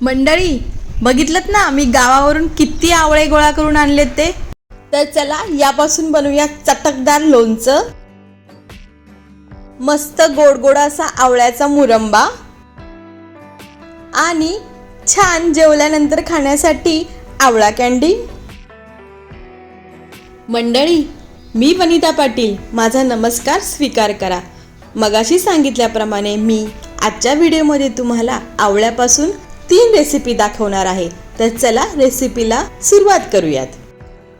मंडळी बघितलं ना मी गावावरून किती आवळे गोळा करून आणलेत ते? तर चला यापासून बनवूया चटकदार लोणचं. मस्त गोड गोड असा आवळ्याचा मुरंबा. आणि छान जेवल्यानंतर खाण्यासाठी आवळा कॅन्डी मंडळी मी वनिता पाटील माझा नमस्कार स्वीकार करा. मगाशी सांगितल्याप्रमाणे मी आजच्या व्हिडिओमध्ये तुम्हाला आवळ्यापासून तीन रेसिपी दाखवणार आहे. तर चला रेसिपीला सुरुवात करूयात.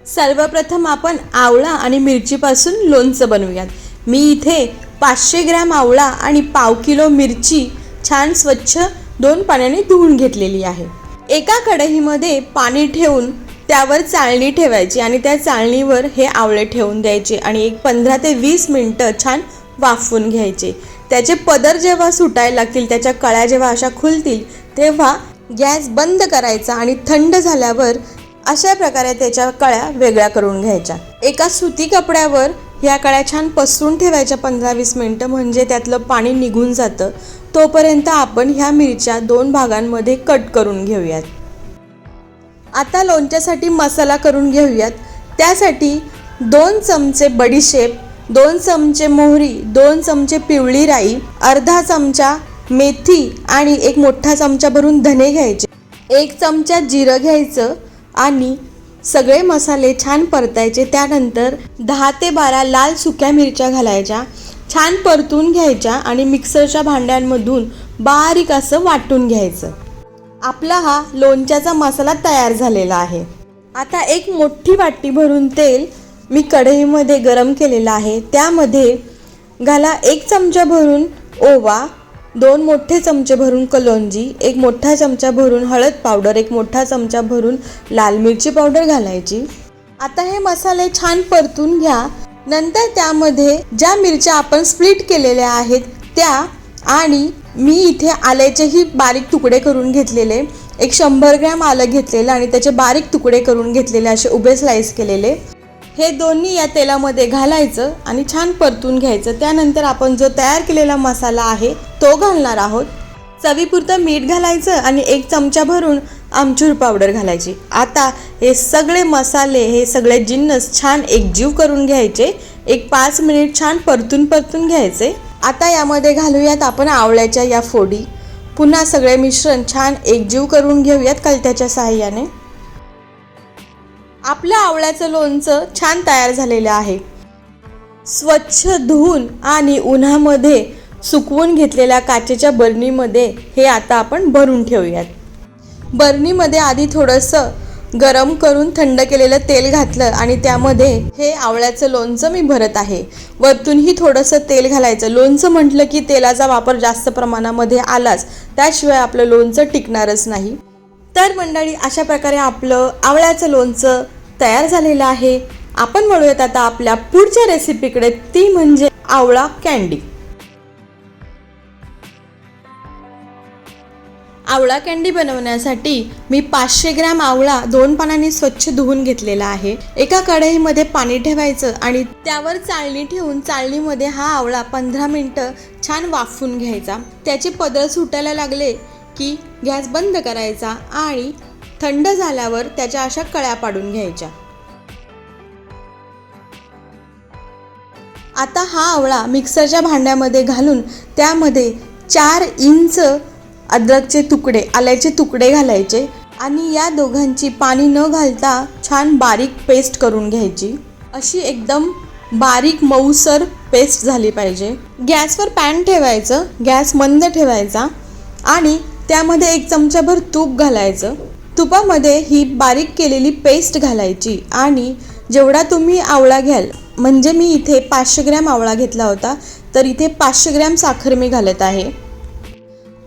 सर्वप्रथम आपण आवळा आणि मिरचीपासून लोणचं बनवूयात. मी इथे पाचशे ग्रॅम आवळा आणि पाव किलो मिरची छान स्वच्छ दोन पाण्याने धुवून घेतलेली आहे. एका कढईमध्ये पाणी ठेवून त्यावर चाळणी ठेवायची आणि त्या चाळणीवर हे आवळे ठेवून द्यायचे आणि एक पंधरा ते वीस मिनटं छान वाफवून घ्यायचे. त्याचे पदर जेव्हा सुटायला लागतील त्याच्या कळ्या जेव्हा अशा खुलतील तेव्हा गॅस बंद करायचा आणि थंड झाल्यावर अशा प्रकारे त्याच्या कळ्या वेगळ्या करून घ्यायच्या. एका सुती कपड्यावर ह्या कळ्या छान पसरून ठेवायच्या पंधरा वीस मिनटं म्हणजे त्यातलं पाणी निघून जातं. तोपर्यंत आपण ह्या मिरच्या दोन भागांमध्ये कट करून घेऊयात. आता लोणच्यासाठी मसाला करून घेऊयात. त्यासाठी दोन चमचे बडीशेप दोन चमचे मोहरी दोन चमचे पिवळी राई अर्धा चमचा मेथी आणि एक मोठा चमचा भरून धने घ्यायचे. एक चमचा जिरं घ्यायचं आणि सगळे मसाले छान परतायचे. त्यानंतर दहा ते बारा लाल सुक्या मिरच्या घालायच्या. छान परतून घ्यायच्या आणि मिक्सरच्या भांड्यांमधून बारीक असं वाटून घ्यायचं. आपला हा लोणच्याचा मसाला तयार झालेला आहे. आता एक मोठी वाटी भरून तेल मी कढईमध्ये गरम केलेलं आहे. त्यामध्ये घाला एक चमचा भरून ओवा दोन मोठे चमचे भरून कलोंजी एक मोठा चमचा भरून हळद पावडर एक मोठा चमचा भरून लाल मिरची पावडर घालायची. आता हे मसाले छान परतून घ्या. नंतर त्यामध्ये ज्या मिरच्या आपण स्प्लिट केलेल्या आहेत त्या आणि मी इथे आल्याचेही बारीक तुकडे करून घेतलेले. एक शंभर ग्रॅम आलं घेतलेलं आणि त्याचे बारीक तुकडे करून घेतलेले असे उभे स्लाईस केलेले. हे दोन्ही या तेलामध्ये घालायचं आणि छान परतून घ्यायचं. त्यानंतर आपण जो तयार केलेला मसाला आहे तो घालणार आहोत. चवीपुरतं मीठ घालायचं आणि एक चमचा भरून आमचूर पावडर घालायची. आता हे सगळे मसाले हे सगळे जिन्नस छान एकजीव करून घ्यायचे. एक पाच मिनिट छान परतून परतून घ्यायचे. आता यामध्ये घालूयात आपण आवळ्याच्या या फोडी. पुन्हा सगळे मिश्रण छान एकजीव करून घेऊयात कलत्याच्या साहाय्याने. आपलं आवळ्याचं लोणचं छान तयार झालेलं आहे. स्वच्छ धुवून आणि उन्हामध्ये सुकवून घेतलेल्या काचेच्या बरणीमध्ये हे आता आपण भरून ठेवूयात. बरणीमध्ये आधी थोडंसं गरम करून थंड केलेलं तेल घातलं आणि त्यामध्ये हे आवळ्याचं लोणचं मी भरत आहे. वरतूनही थोडंसं तेल घालायचं. लोणचं म्हटलं की तेलाचा वापर जास्त प्रमाणामध्ये आलाच. त्याशिवाय आपलं लोणचं टिकणारच नाही. तर मंडळी अशा प्रकारे आपलं आवळ्याचं लोणचं तयार झालेलं आहे. आपण वळूयात आता आपल्या पुढच्या रेसिपीकडे. ती म्हणजे आवळा कॅन्डी आवळा कॅन्डी बनवण्यासाठी मी पाचशे ग्रॅम आवळा दोन पानांनी स्वच्छ धुवून घेतलेला आहे. एका कढईमध्ये पाणी ठेवायचं आणि त्यावर चाळणी ठेवून चाळणीमध्ये हा आवळा पंधरा मिनटं छान वाफून घ्यायचा. त्याचे पदर सुटायला लागले की गॅस बंद करायचा आणि थंड झाल्यावर त्याच्या अशा कळ्या पाडून घ्यायच्या. आता हा आवळा मिक्सरच्या भांड्यामध्ये घालून त्यामध्ये चार इंच अद्रकचे तुकडे आल्याचे तुकडे घालायचे आणि या दोघांची पाणी न घालता छान बारीक पेस्ट करून घ्यायची. अशी एकदम बारीक मऊसर पेस्ट झाली पाहिजे. गॅसवर पॅन ठेवायचं गॅस मंद ठेवायचा आणि त्यामध्ये एक चमचाभर तूप घालायचं. तुपामध्ये ही बारीक केलेली पेस्ट घालायची आणि जेवढा तुम्ही आवळा घ्याल म्हणजे मी इथे पाचशे ग्रॅम आवळा घेतला होता तर इथे पाचशे ग्रॅम साखर मी घालत आहे.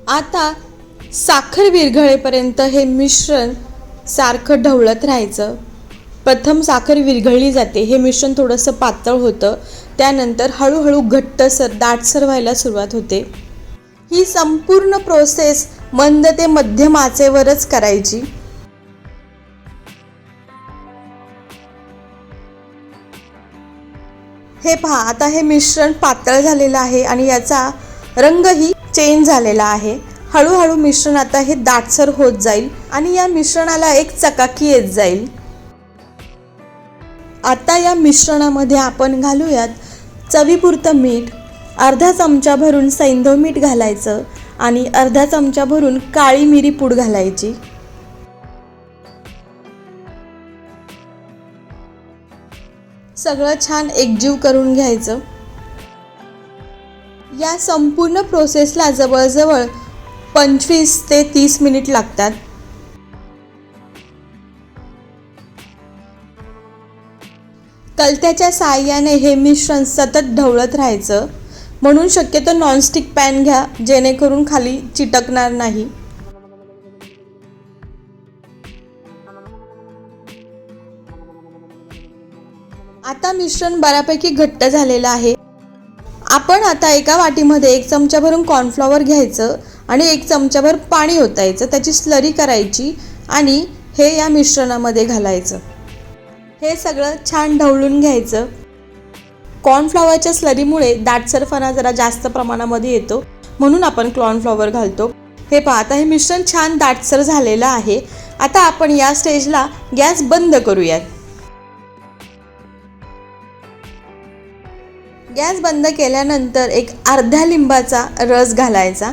आता साखर विरघळेपर्यंत हे मिश्रण सारखं ढवळत राहायचं. प्रथम साखर विरघळली जाते हे मिश्रण थोडंसं पातळ होतं त्यानंतर हळूहळू घट्टसर दाटसर व्हायला सुरुवात होते. ही संपूर्ण प्रोसेस मंद ते मध्यम आचेवरच करायची. हे पहा आता हे मिश्रण पातळ झालेलं आहे आणि याचा रंगही चेंज झालेला आहे. हळूहळू मिश्रण आता हे दाटसर होत जाईल आणि या मिश्रणाला एक चकाकी येत जाईल. आता या मिश्रणामध्ये आपण घालूयात चवीपुरतं मीठ. अर्धा चमचा भरून सैंधव मीठ घालायचं. आणि अर्धा चमचा भरून काळी मिरी पूड घालायची. सगळं छान एकजीव करून घ्यायचं. या संपूर्ण प्रोसेसला जवळजवळ पंचवीस ते तीस मिनिट लागतात. कलत्याच्या साहाय्याने हे मिश्रण सतत ढवळत राहायचं. म्हणून शक्यतो नॉनस्टिक पॅन घ्या जेणेकरून खाली चिटकणार नाही. आता मिश्रण बऱ्यापैकी घट्ट झालेलं आहे. आपण आता एका वाटीमध्ये एक चमचा भरून कॉर्नफ्लॉवर घ्यायचं आणि एक चमचाभर पाणी ओतायचं त्याची स्लरी करायची आणि हे या मिश्रणामध्ये घालायचं. हे सगळं छान ढवळून घ्यायचं. कॉर्नफ्लॉवरच्या स्लरीमुळे दाटसरपणा जरा जास्त प्रमाणामध्ये येतो. म्हणून आपण कॉर्नफ्लॉवर घालतो. हे पहा आता हे मिश्रण छान दाटसर झालेलं आहे. आता आपण या स्टेजला गॅस बंद करूयात. गॅस बंद केल्यानंतर एक अर्ध्या लिंबाचा रस घालायचा.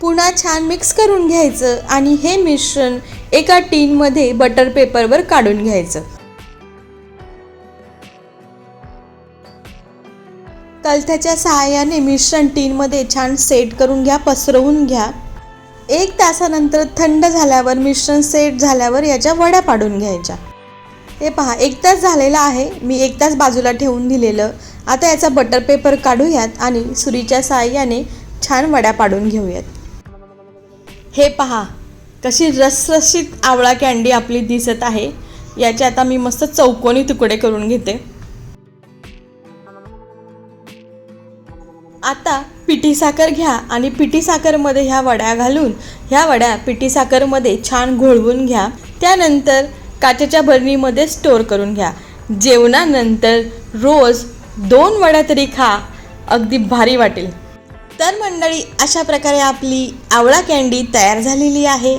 पुन्हा छान मिक्स करून घ्यायचं आणि हे मिश्रण एका टीनमध्ये बटर पेपरवर काढून घ्यायचं. कलथ्याच्या सहाय्याने मिश्रण टीनमध्ये छान सेट करून घ्या पसरवून घ्या. एक तासानंतर थंड झाल्यावर मिश्रण सेट झाल्यावर याच्या वड्या पाडून घ्यायच्या. हे पहा एक तास झालेला आहे. मी एक तास बाजूला ठेवून दिलेलं. आता याचा बटर पेपर काढूयात आणि सुरीच्या साहाय्याने छान वड्या पाडून घेऊयात. हे पहा कशी रसरशीत आवळा कॅन्डी आपली दिसत आहे. याचे आता मी मस्त चौकोनी तुकडे करून घेते. आता पिठी साखर घ्या आणि पिठी साखरमध्ये ह्या वड्या घालून ह्या वड्या पिठी साखरमध्ये छान घोळवून घ्या. त्यानंतर काचेच्या भरणीमध्ये स्टोअर करून घ्या. जेवणानंतर रोज दोन वड्या तरी खा. अगदी भारी वाटेल. तर मंडळी अशा प्रकारे आपली आवळा कॅन्डी तयार झालेली आहे.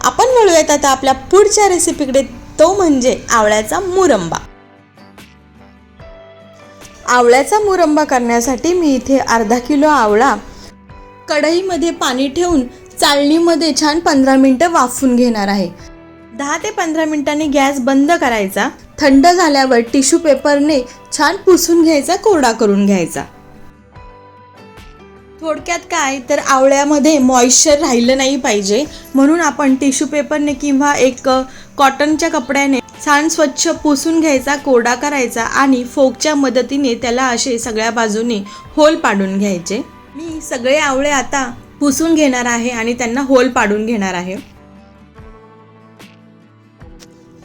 आपण वळूयात आता आपल्या पुढच्या रेसिपीकडे तो म्हणजे आवळ्याचा मुरंबा. आवळ्याचा मुरंबा करण्यासाठी मी इथे अर्धा किलो आवळा कढईमध्ये पाणी ठेवून चाळणीमध्ये छान पंधरा मिनटं वाफून घेणार आहे. दहा ते पंधरा मिनिटांनी गॅस बंद करायचा. थंड झाल्यावर टिश्यू पेपरने छान पुसून घ्यायचा कोरडा करून घ्यायचा. थोडक्यात काय तर आवळ्यामध्ये मॉइश्चर राहिलं नाही पाहिजे. म्हणून आपण टिश्यू पेपरने किंवा एक कॉटनच्या कपड्याने छान स्वच्छ पुसून घ्यायचा कोरडा करायचा आणि फोकच्या मदतीने त्याला असे सगळ्या बाजूने होल पाडून घ्यायचे. मी सगळे आवळे आता पुसून घेणार आहे आणि त्यांना होल पाडून घेणार आहे.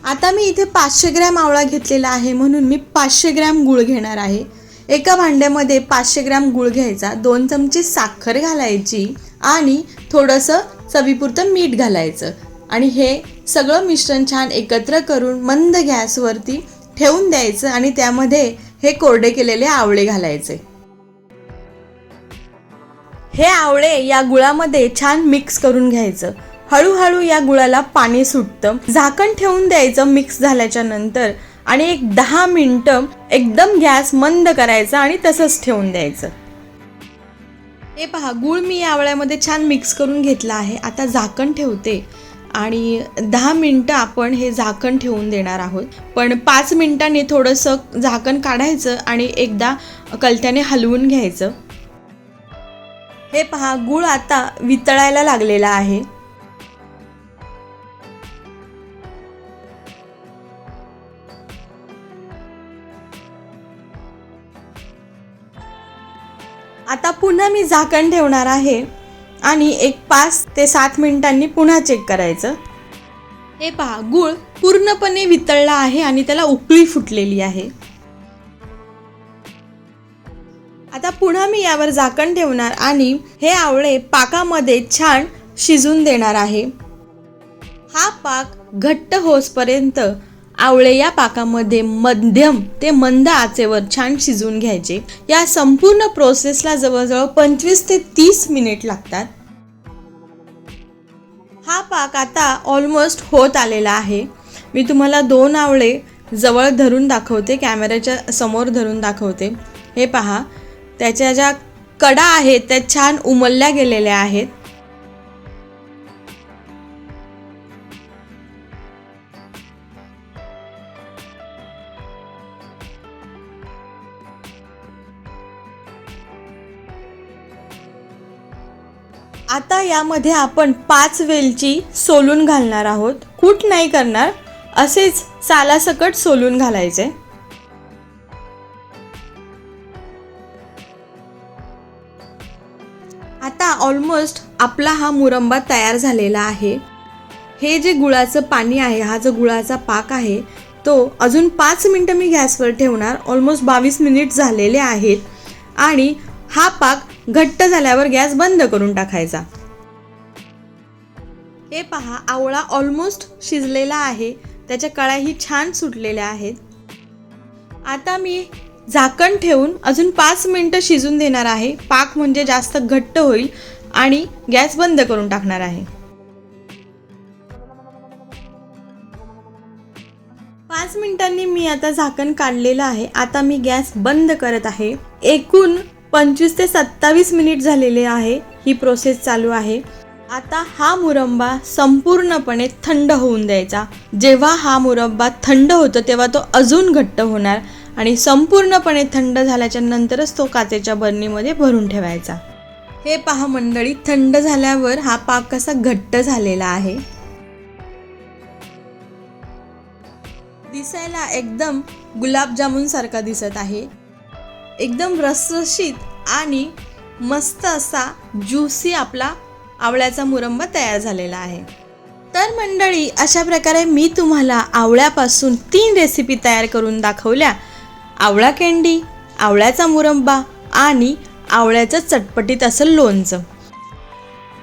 आता मी इथे पाचशे ग्रॅम आवळा घेतलेला आहे म्हणून मी पाचशे ग्रॅम गूळ घेणार आहे. एका भांड्यामध्ये पाचशे ग्रॅम गूळ घ्यायचा दोन चमचे साखर घालायची आणि थोडंसं चवीपुरतं मीठ घालायचं. आणि हे सगळं मिश्रण छान एकत्र करून मंद गॅसवरती ठेवून द्यायचं आणि त्यामध्ये हे कोरडे केलेले आवळे घालायचे. हे आवळे या गुळामध्ये छान मिक्स करून घ्यायचं. हळूहळू या गुळाला पाणी सुटतं. झाकण ठेवून द्यायचं मिक्स झाल्याच्यानंतर आणि एक दहा मिनटं एकदम गॅस मंद करायचा आणि तसंच ठेवून द्यायचं. हे पहा गुळ मी या आवळ्यामध्ये छान मिक्स करून घेतला आहे. आता झाकण ठेवते. आणि दहा मिनटं आपण हे झाकण ठेवून देणार आहोत. पण पाच मिनटांनी थोडंसं झाकण काढायचं आणि एकदा कलत्याने हलवून घ्यायचं. हे पहा गूळ आता वितळायला लागलेला आहे. आता पुन्हा मी झाकण ठेवणार आहे. आणि एक पाच ते सात मिनिटांनी पुन्हा चेक करायचं. हे पहा गूळ पूर्णपणे वितळला आहे आणि त्याला उकळी फुटलेली आहे. आता पुन्हा मी यावर झाकण ठेवणार आणि हे आवळे पाकामध्ये छान शिजून देणार आहे. हा पाक घट्ट होसपर्यंत आवळे या पाकामध्ये मध्यम ते मंद आचेवर छान शिजवून घ्यायचे. या संपूर्ण प्रोसेसला जवळजवळ पंचवीस ते तीस मिनिट लागतात. हा पाक आता ऑलमोस्ट होत आलेला आहे. मी तुम्हाला दोन आवळे जवळ धरून दाखवते कॅमेऱ्याच्या समोर धरून दाखवते. हे पहा त्याच्या ज्या कडा आहेत त्या छान उमलल्या गेलेल्या आहेत. आता यामध्ये आपण पाच वेलची सोलून घालणार आहोत. कूट नाही करणार असेच सालासकट सोलून घालायचे. आता ऑलमोस्ट आपला हा मुरंबा तयार झालेला आहे. हे जे गुळाचं पाणी आहे हा जो गुळाचा पाक आहे तो अजून पाच मिनटं मी गॅसवर ठेवणार. ऑलमोस्ट बावीस मिनिट झालेले आहेत. आणि हा पाक घट्ट झाल्यावर गॅस बंद करून टाकायचा. हे पहा आवळा ऑलमोस्ट शिजलेला आहे. त्याच्या कळ्याही छान सुटलेल्या आहेत. आता मी झाकण ठेवून अजून पाच मिनटं शिजून देणार आहे. पाक म्हणजे जास्त घट्ट होईल आणि गॅस बंद करून टाकणार आहे. पाच मिनिटांनी मी आता झाकण काढलेलं आहे. आता मी गॅस बंद करत आहे. एकूण पंचवीस ते सत्तावीस मिनिट झालेले आहे. ही प्रोसेस चालू आहे. आता हा मुरंबा संपूर्णपणे थंड होऊन द्यायचा. जेव्हा हा मुरंबा थंड होतो तेव्हा तो अजून घट्ट होणार आणि संपूर्णपणे थंड झाल्याच्या नंतरच तो काचेच्या बरणीमध्ये भरून ठेवायचा. हे पहा मंडळी थंड झाल्यावर हा पाक कसा घट्ट झालेला आहे. दिसायला एकदम गुलाबजामुन सारखा दिसत आहे. एकदम रसरशीत आणि मस्त असा ज्युसी आपला आवळ्याचा मुरंबा तयार झालेला आहे. तर मंडळी अशा प्रकारे मी तुम्हाला आवळ्यापासून तीन रेसिपी तयार करून दाखवल्या. आवळा कँडी आवळ्याचा मुरंबा आणि आवळ्याचं चटपटीत असं लोणचं.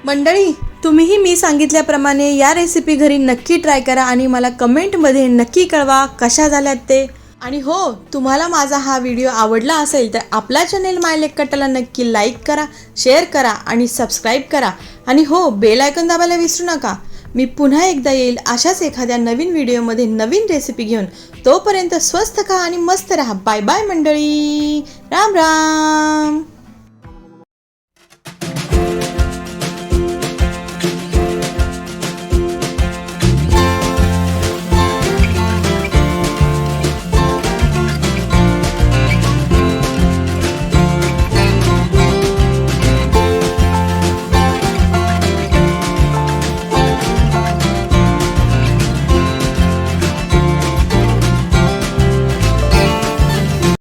मंडळी तुम्हीही मी सांगितल्याप्रमाणे या रेसिपी घरी नक्की ट्राय करा आणि मला कमेंटमध्ये नक्की कळवा कशा झाल्यात ते. आणि हो तुम्हाला माझा हा व्हिडिओ आवडला असेल तर आपला चॅनेल माय लेक्कटाला नक्की लाईक करा शेअर करा आणि सबस्क्राईब करा. आणि हो बेल आयकॉन दाबायला विसरू नका. मी पुन्हा एकदा येईल अशाच एखाद्या नवीन व्हिडिओमध्ये नवीन रेसिपी घेऊन. तोपर्यंत स्वस्त खा आणि मस्त राहा. बाय बाय मंडळी. राम राम